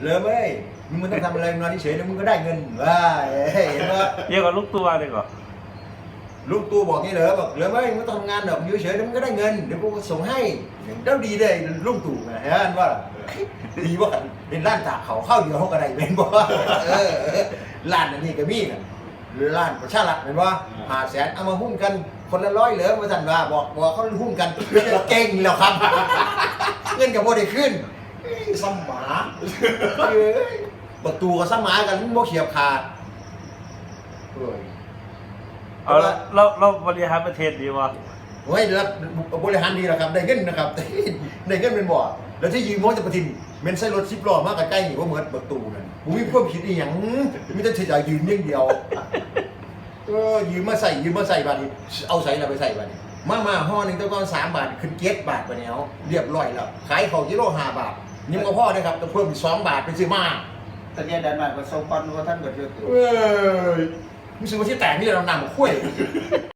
เหลือไหมมึงไม่ต้องทำอะไรมึงนอนเฉยๆแล้วมึงก็ได้เงินว้าเห็นปะเยอะกว่าลูกตัวเลยก่อนลูกตูบอกงี้เหรอบอกเหลือไหมมึงไม่ต้องทำงานหรอกอยู่เฉยๆแล้วมึงก็ได้เงินเดี๋ยวกูก็ส่งให้เด้าดีเลยลูกตู่นะเห็นว่าดีว่าเป็นร้านตากเขาเข้าเดียวเขาก็ได้เป็นบ่เออเออร้านอันนี้ก็มีนะหรือร้านประชารัฐเป็นว่าหาแสนเอามาหุ้นกันคนละร้อยเหลือมาสั่นว่าบอกบอกเขาหุ้นกันเก่งแล้วครับ เงินกับโมได้ขึ้น เอ้ยสมหมาเอ้ยประตูกับสมหมากันโมเขียบขาดเอ้ยเอาแล้วเราเราบริหารประเทศดีวะโอ้ยรับบริหารดีแล้วครับ ได้เงินนะครับ ได้เงินเป็นบ่อแล้วที่ยืมมอจะประทินเมนใส่รถสิบล้อมากใกล้ๆนี่ว่าเหมือนประตูนั่นผมมีความคิดอีหยังไมแต่จะยืมอย่างเดียวเออยืมมาใส่ยืมมาใส่บาทนี้เอาใส่เราไปใส่บาทนี้มามาห่อหนึ่งตัวก้อนสามบาทขึ้นเก็ดบาทไปแล้วเรียบร้อยแล้วขายของกิโลห้าบาท ยังก็พ่อนะครับต้องเพิ่มอีกสองบาทเป็นซื้อมาตอนนี้ดันมาก็ส่งควันว่าท่านเกิดเยอะเอ้ยมึงซื้อมาที่แตกนี่เรานำมาคุย